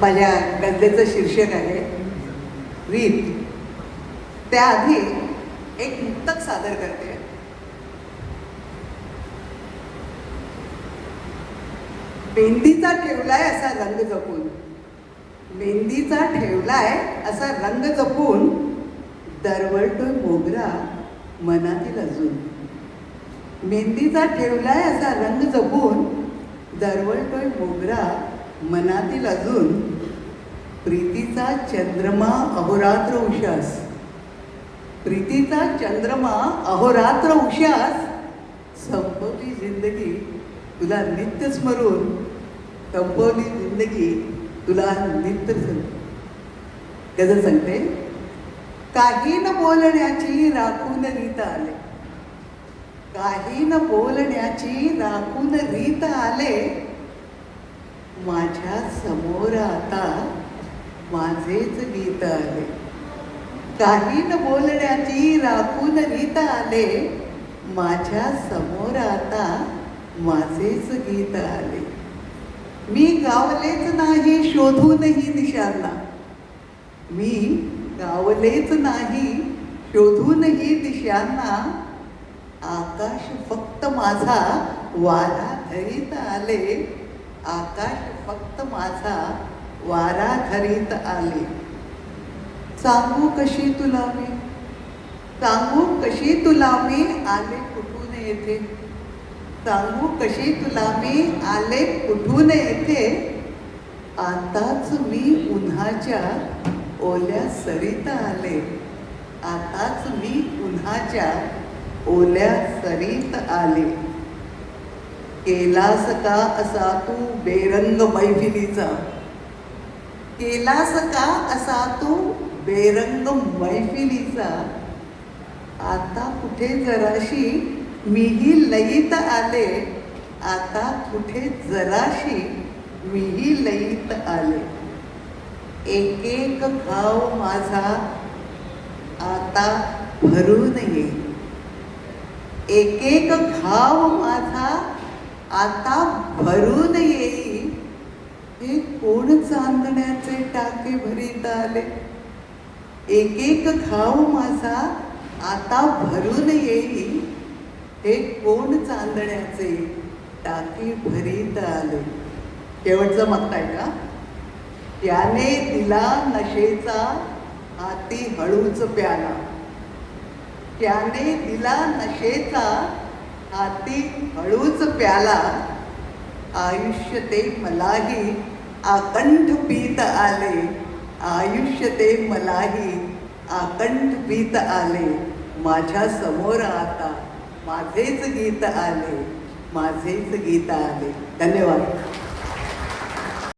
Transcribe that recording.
माझ्या गद्याचं शीर्षक आहे रीत. त्याआधी एक मुक्तक सादर करते. मेहंदीचा ठेवलाय असा रंग जपून. मेहंदीचा ठेवलाय असा रंग जपून दरवळतोय मोगरा मनातील अजून. मेहंदीचा ठेवलाय असा रंग जपून दरवळतोय मोगरा मनातील अजून प्रीतीचा चंद्रमा अहोरात्र उशास प्रीतीचा चंद्रमा अहोरात्र उशास संपवली जिंदगी तुला नित्य स्मरून. संपवली जिंदगी तुला नित्य स्मरून. गजल सांगते काही न बोलण्याची राखून रीत आले. काही न बोलण्याची राखून रीत आले माझ्यासमोर आता माझेच गीत आले. काही न बोलण्याची राखून गीत आले. माझ्यासमोर आता माझेच गीत आले. मी गावलेच नाही शोधूनही दिशांना. मी गावलेच नाही शोधूनही दिशांना. आकाश फक्त माझा वारा धरीत आले. आकाश फक्त माझा वारा धरीत आले. सांगू कशी तुला मी? सांगू कशी तुला मी आले कुठून येते सांगू कशी तुला मी आले कुठून येते आताच मी उन्हाच्या ओल्या सरीत आले. आताच मी उन्हाच्या ओल्या सरीत आले. केलास का असा तू बेरंग मैफिलीचा. केलास का असा तू बेरंग मैफिलीचा. आता कुठे जराशी मीही लईत आले. आता कुठे जराशी मीही लईत आले. एक एक घाव माझा आता भरून ये. एक एक घाव माझा आता भरून येईल हे कोण चांदण्याचे टाके भरीत आले? एक एक घाव माझा आता भरून येईल हे कोण चांदण्याचे टाके भरीत आले? शेवटचं म्हणताय का? त्याने दिला नशेचा हाती हळूच प्याला. त्याने दिला नशेचा हाती हळूच प्याला. आयुष्य ते मलाही आकंठ पीत आले. आयुष्य ते मलाही आकंठ पीत आले. माझ्यासमोर आता माझेच गीत आले. माझेच गीत आले. धन्यवाद.